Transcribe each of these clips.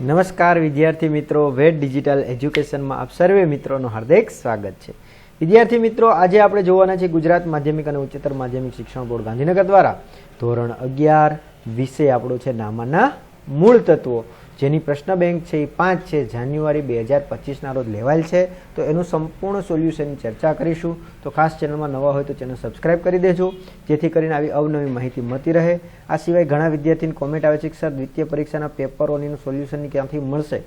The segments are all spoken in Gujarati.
નમસ્કાર વિદ્યાર્થી મિત્રો વેટ ડિજિટલ એજ્યુકેશનમાં આપ સર્વે મિત્રોનું હાર્દિક સ્વાગત છે. વિદ્યાર્થી મિત્રો, આજે આપણે જોવાના છે ગુજરાત માધ્યમિક અને ઉચ્ચતર માધ્યમિક શિક્ષણ બોર્ડ ગાંધીનગર દ્વારા ધોરણ અગિયાર વિષય આપણો છે નામાના મૂળ તત્વો. જેની પ્રશ્ન બેંક છે એ પાંચ છે, જાન્યુઆરી બે હજાર પચીસના રોજ લેવાયેલ છે. તો એનું સંપૂર્ણ સોલ્યુશનની ચર્ચા કરીશું. તો ખાસ ચેનલમાં નવા હોય તો ચેનલ સબસ્ક્રાઇબ કરી દેજો, જેથી કરીને આવી અવનવી માહિતી મળતી રહે. આ સિવાય ઘણા વિદ્યાર્થીની કોમેન્ટ આવે છે કે, સર, દ્વિતીય પરીક્ષાના પેપરોની સોલ્યુશનની ક્યાંથી મળશે?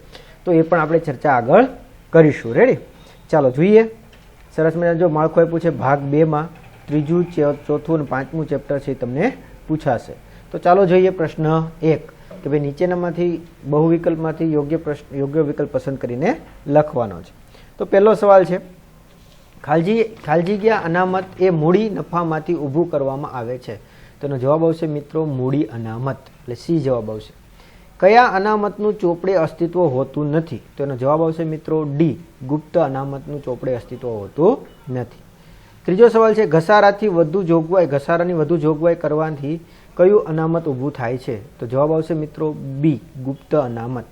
તો એ પણ આપણે ચર્ચા આગળ કરીશું. રેડી ચાલો, જોઈએ. સરસ મજાનું જો માળખું આપ્યું છે, ભાગ બેમાં ત્રીજું ચોથું અને પાંચમું ચેપ્ટર છે એ તમને પૂછાશે. તો ચાલો જોઈએ પ્રશ્ન એક. કે ભાઈ નીચેનામાંથી બહુ વિકલ્પમાંથી યોગ્ય પ્રશ્ન, યોગ્ય વિકલ્પ પસંદ કરીને લખવાનો છે. તો પહેલો સવાલ છે, ખાલજી ખાલજી અનામત એ મૂડી નફામાંથી ઊભું કરવામાં આવે છે. તેનો જવાબ આવશે મિત્રો મૂડી અનામત, એટલે સી જવાબ આવશે. કયા અનામતનું ચોપડે અસ્તિત્વ હોતું નથી? તેનો જવાબ આવશે મિત્રો ડી, ગુપ્ત અનામતનું ચોપડે અસ્તિત્વ હોતું નથી. ત્રીજો સવાલ છે, ઘસારાથી વધુ જોગવાઈ, ઘસારાની વધુ જોગવાઈ કરવાથી કયું અનામત ઊભું થાય છે? તો જવાબ આવશે મિત્રો બી ગુપ્ત અનામત.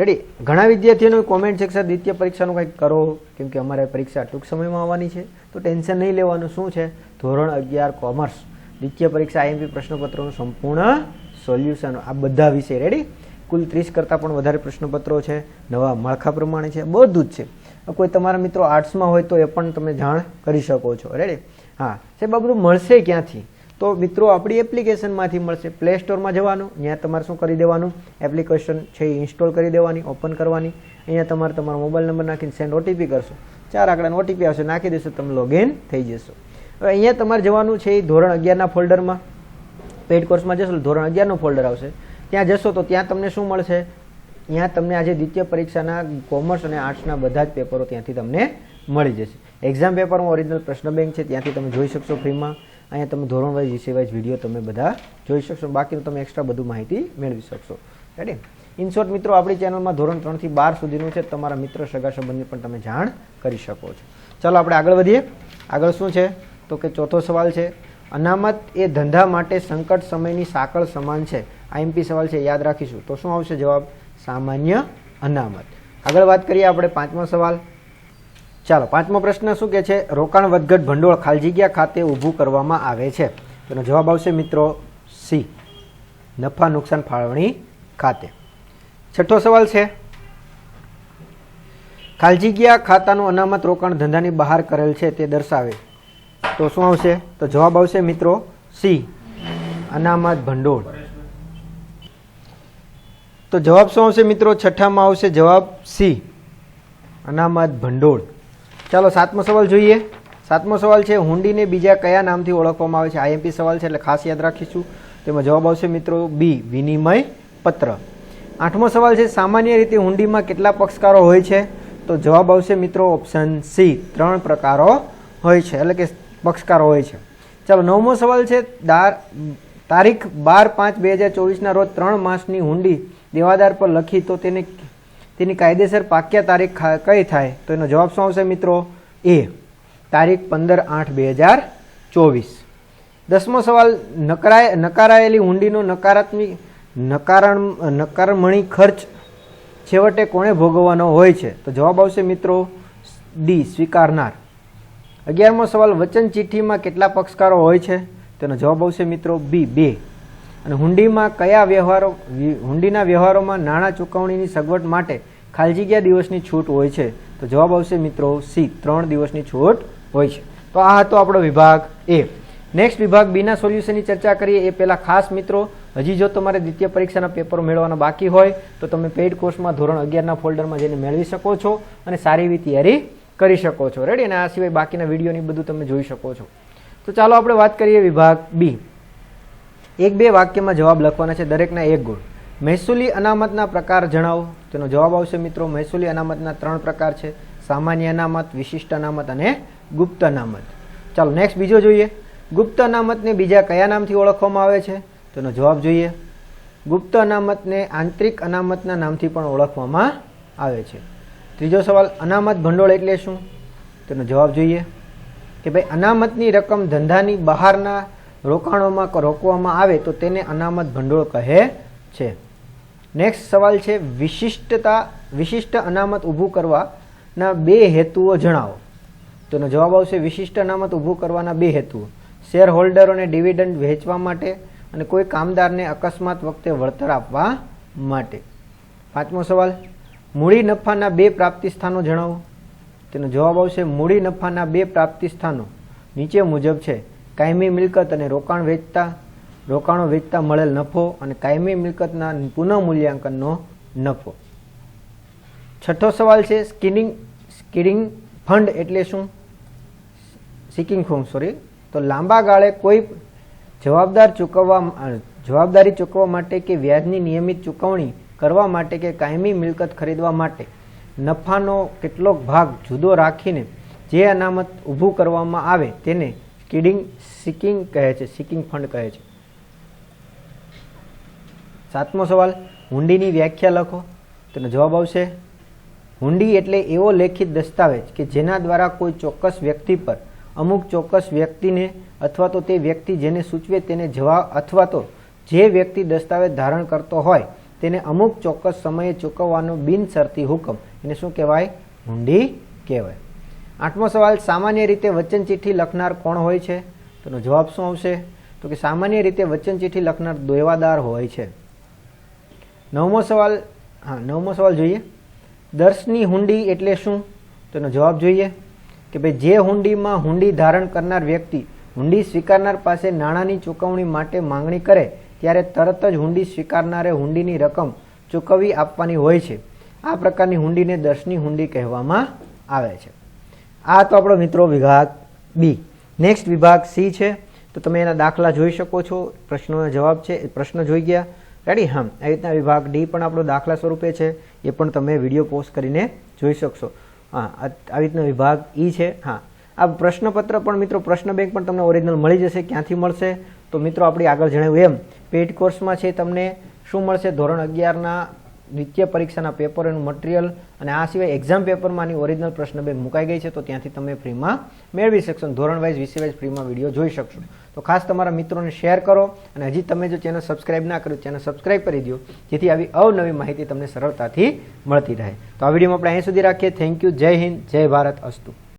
રેડી ઘણા વિદ્યાર્થીઓનો કોમેન્ટ છે કે સર દ્વિતીય પરીક્ષાનું કંઈક કરો, કેમ કે અમારે પરીક્ષા ટૂંક સમયમાં આવવાની છે. તો ટેન્શન નહીં લેવાનું. શું છે? ધોરણ અગિયાર, કોમર્સ. દ્વિતીય પરીક્ષા આઈએમપી પ્રશ્નપત્રોનું સંપૂર્ણ સોલ્યુશન. આ બધા વિષય રેડી કુલ ત્રીસ કરતાં પણ વધારે પ્રશ્નપત્રો છે. નવા માળખા પ્રમાણે છે. બધું જ છે. કોઈ તમારા મિત્રો આર્ટ્સમાં હોય તો એ પણ તમે જાણ કરી શકો છો. રેડી હા. સાહેબ, આ બધું મળશે ક્યાંથી? તો મિત્રો, આપણી એપ્લિકેશનમાંથી મળશે પ્લે સ્ટોરમાં જવાનું. ત્યાં તમારે શું કરી દેવાનું? એપ્લિકેશન છે એ ઇન્સ્ટોલ કરી દેવાની ઓપન કરવાની. અહીંયા તમારે તમારો મોબાઈલ નંબર નાખીને સેન્ડ ઓટીપી કરશો. ચાર આંકડાનો ઓટીપી આવશે, નાખી દેશો, તમે લોગિન થઈ જશો. હવે અહીંયા તમારે જવાનું છે એ ધોરણ અગિયારના ફોલ્ડરમાં પેઇડ કોર્સમાં જશો ધોરણ અગિયારનું ફોલ્ડર આવશે. ત્યાં જશો તો ત્યાં તમને શું મળશે? ત્યાં તમને આજે દ્વિતીય પરીક્ષાના કોમર્સ અને આર્ટ્સના બધા જ પેપરો ત્યાંથી તમને મળી જશે. એક્ઝામ પેપરમાં ઓરિજિનલ પ્રશ્ન બેંક છે, ત્યાંથી તમે જોઈ શકશો ફ્રીમાં અહીંયા તમે ધોરણ વાઇઝ વિષય વાઇઝ વીડિયો તમે બધા જોઈ શકશો. બાકીનું તમે એક્સ્ટ્રા બધું માહિતી મેળવી શકશો. રેડી ઇન શોર્ટ મિત્રો, આપણી ચેનલમાં ધોરણ ત્રણથી બાર સુધીનું છે. તમારા મિત્ર, સગા સંબંધને પણ તમે જાણ કરી શકો છો. ચાલો, આપણે આગળ વધીએ. આગળ શું છે? તો કે ચોથો સવાલ છે. અનામત એ ધંધા માટે સંકટ સમયની સાંકળ સમાન છે. આઈએમપી સવાલ છે. યાદ રાખીશું. તો શું આવશે જવાબ? સામાન્ય અનામત. આગળ વાત કરીએ આપણે પાંચમો સવાલ. ચાલો, પાંચમો પ્રશ્ન શું કે છે? રોકાણ વધઘટ ભંડોળ ખાલજીગ્યા ખાતે ઊભું કરવામાં આવે છે. તેનો જવાબ આવશે મિત્રો સી, નફા નુકસાન ફાળવણી ખાતે. છઠ્ઠો સવાલ છે. ખાલજીગ્યા ખાતાનું અનામત રોકાણ ધંધાની બહાર કરેલ છે તે દર્શાવે. તો શું આવશે? તો જવાબ આવશે મિત્રો સી, અનામત ભંડોળ. તો જવાબ શું આવશે મિત્રો? છઠ્ઠામાં આવશે જવાબ સી, અનામત ભંડોળ. ચાલો સાતમો સવાલ જોઈએ. સાતમો સવાલ છે, હુંડીને બીજા કયા નામથી ઓળખવામાં આવે છે? આઈએમપી સવાલ છે એટલે ખાસ યાદ રાખીશું. તેમાં જવાબ આવશે મિત્રો બી વિનિમય પત્ર. આઠમો સવાલ છે, સામાન્ય રીતે હુંડીમાં કેટલા પક્ષકારો હોય છે? તો જવાબ આવશે મિત્રો ઓપ્શન સી ત્રણ પ્રકારો હોય છે, એટલે કે પક્ષકારો હોય છે. ચાલો નવમો સવાલ છે, દાર, તારીખ બાર પાંચ બે હજાર ચોવીસના રોજ ત્રણ માસની હુંડી દેવાદાર પર લખી તો તેને તેની કાયદેસર પાક્યા તારીખ કઈ થાય? તો એનો જવાબ શું આવશે મિત્રો? એ, તારીખ પંદર આઠ બે હજાર ચોવીસ. દસમો સવાલ, નકરાય, નકારાયેલી હુંડીનો નકારાત્મક નકારણ, નકારમણી ખર્ચ છેવટે કોણે ભોગવવાનો હોય છે? તો જવાબ આવશે મિત્રો ડી, સ્વીકારનાર. અગિયારમો સવાલ વચન ચિઠ્ઠીમાં કેટલા પક્ષકારો હોય છે? તેનો જવાબ આવશે મિત્રો બી, બે. અને હુંડીમાં કયા વ્યવહારો હુંડીના વ્યવહારોમાં નાણાં ચૂકવણીની સગવડ માટે ખાલી જગ્યા દિવસની છૂટ હોય છે? તો જવાબ આવશે મિત્રો સી, ત્રણ દિવસની છૂટ હોય છે. તો આ હતો આપણો વિભાગ એ. નેક્સ્ટ વિભાગ બીના સોલ્યુશનની ચર્ચા કરીએ. એ પહેલાં ખાસ મિત્રો, હજી જો તમારે દ્વિતીય પરીક્ષાના પેપરો મેળવવાના બાકી હોય, તો તમે પેઇડ કોર્સમાં ધોરણ અગિયારના ફોલ્ડરમાં જઈને મેળવી શકો છો અને સારી એવી તૈયારી કરી શકો છો. રેડી અને આ સિવાય બાકીના વિડીયોની બધું તમે જોઈ શકો છો. તો ચાલો આપણે વાત કરીએ વિભાગ બી એક બે વાક્યમાં જવાબ લખવાના છે, દરેકના એક ગુણ. મહેસૂલી અનામતના પ્રકાર જણાવો. તેનો જવાબ આવશે મિત્રો, મહેસૂલી અનામતના ત્રણ પ્રકાર છે. સામાન્ય અનામત, વિશિષ્ટ અનામત અને ગુપ્ત અનામત. ચાલો નેક્સ્ટ બીજો જોઈએ. ગુપ્ત અનામતને બીજા કયા નામથી ઓળખવામાં આવે છે? તેનો જવાબ જોઈએ. ગુપ્ત અનામતને આંતરિક અનામતના નામથી પણ ઓળખવામાં આવે છે. ત્રીજો સવાલ, અનામત ભંડોળ એટલે શું? તેનો જવાબ જોઈએ. કે ભાઈ, અનામતની રકમ ધંધાની બહારના રોકાણોમાં રોકવામાં આવે તો તેને અનામત ભંડોળ કહે છે. નેક્સ્ટ સવાલ છે, વિશિષ્ટતા, વિશિષ્ટ અનામત ઊભું કરવાના બે હેતુઓ જણાવો. તેનો જવાબ આવશે, વિશિષ્ટ અનામત ઊભું કરવાના બે હેતુઓ. શેર હોલ્ડરોને ડિવિડન્ડ વહેંચવા માટે અને કોઈ કામદારને અકસ્માત વખતે વળતર આપવા માટે. પાંચમો સવાલ, મૂડી નફાના બે પ્રાપ્તિ સ્થાનો જણાવો. તેનો જવાબ આવશે, મૂડી નફાના બે પ્રાપ્તિ સ્થાનો નીચે મુજબ છે. કાયમી મિલકત અને રોકાણ વેચતા, રોકાણો વેચતા મળેલ નફો અને કાયમી મિલકતના પુનઃ મૂલ્યાંકનનો નફો. છઠ્ઠો સવાલ છે, સ્કિનિંગ સ્કિડિંગ ફંડ એટલે શું? સિકિંગ ફંડ સોરી તો લાંબા ગાળે કોઈ જવાબદાર ચૂકવવા, જવાબદારી ચૂકવવા માટે કે વ્યાજની નિયમિત ચૂકવણી કરવા માટે કે કાયમી મિલકત ખરીદવા માટે નફાનો કેટલોક ભાગ જુદો રાખીને જે અનામત ઊભું કરવામાં આવે તેને સ્કિડિંગ સિકિંગ કહે છે, સિકિંગ ફંડ કહે છે. સાતમો સવાલ, હુંડીની વ્યાખ્યા લખો, તેનો જવાબ આવશે, હુંડી એટલે એવો લેખિત દસ્તાવેજ કે જેના દ્વારા કોઈ ચોક્કસ વ્યક્તિ પર અમુક ચોક્કસ વ્યક્તિને અથવા તો તે વ્યક્તિ જેને સૂચવે તેને જવા અથવા તો જે વ્યક્તિ દસ્તાવેજ ધારણ કરતો હોય તેને અમુક ચોક્કસ સમયે ચૂકવવાનો બિનશરતી હુકમ. એને શું કહેવાય? હુંડી કહેવાય. આઠમો સવાલ, સામાન્ય રીતે વચન ચિઠ્ઠી લખનાર કોણ હોય છે? તેનો જવાબ શું આવશે? તો કે સામાન્ય રીતે વચન ચિઠ્ઠી લખનાર દેવાદાર હોય છે. નવમો સવાલ, હા, નવમો સવાલ જોઈએ. દર્શની હુંડી એટલે શું? તેનો જવાબ જોઈએ. કે ભાઈ, જે હુંડીમાં હુંડી ધારણ કરનાર વ્યક્તિ હુંડી સ્વીકારનાર પાસે નાણાંની ચૂકવણી માટે માંગણી કરે, ત્યારે તરત જ હુંડી સ્વીકારનારે હુંડીની રકમ ચૂકવી આપવાની હોય છે. આ પ્રકારની હુંડીને દર્શની હુંડી કહેવામાં આવે છે. આ તો આપણો મિત્રો વિભાગ બી નેક્સ્ટ વિભાગ સી છે. તો તમે એના દાખલા જોઈ શકો છો. પ્રશ્નોનો જવાબ છે. પ્રશ્ન જોઈ ગયા. રેડી હા આવી રીતના વિભાગ ડી પણ આપણો દાખલા સ્વરૂપે છે. એ પણ તમે વીડિયો પોસ્ટ કરીને જોઈ શકશો. હા આવી રીતનો વિભાગ ઈ છે. હા. આ પ્રશ્નપત્ર પણ મિત્રો પ્રશ્ન બેંક પણ તમને ઓરિજિનલ મળી જશે. ક્યાંથી મળશે? તો મિત્રો, આપણે આગળ જણાવ્યું એમ. પેઇડ કોર્સમાં છે તમને શું મળશે? ધોરણ અગિયારના નિત્ય પરીક્ષાના પેપર એનું મટીરિયલ અને આ સિવાય એક્ઝામ પેપરમાંની ઓરિજિનલ પ્રશ્ન બે મુકાઈ ગઈ છે, તો ત્યાંથી તમે ફ્રીમાં મેળવી શકશો ધોરણ વાઇઝ વિષય વાઇઝ ફ્રીમાં વીડિયો જોઈ શકશો. તો ખાસ તમારા મિત્રોને શેર કરો અને હજી તમે જો ચેનલ સબસ્ક્રાઇબ ના કર્યું ચેનલ સબસ્ક્રાઇબ કરી દો, જેથી આવી અવનવી માહિતી તમને સરળતાથી મળતી રહે. તો આ વિડીયોમાં આપણે અહીં સુધી રાખીએ. થેન્ક યુ જય હિન્દ. જય ભારત. અસ્તુ.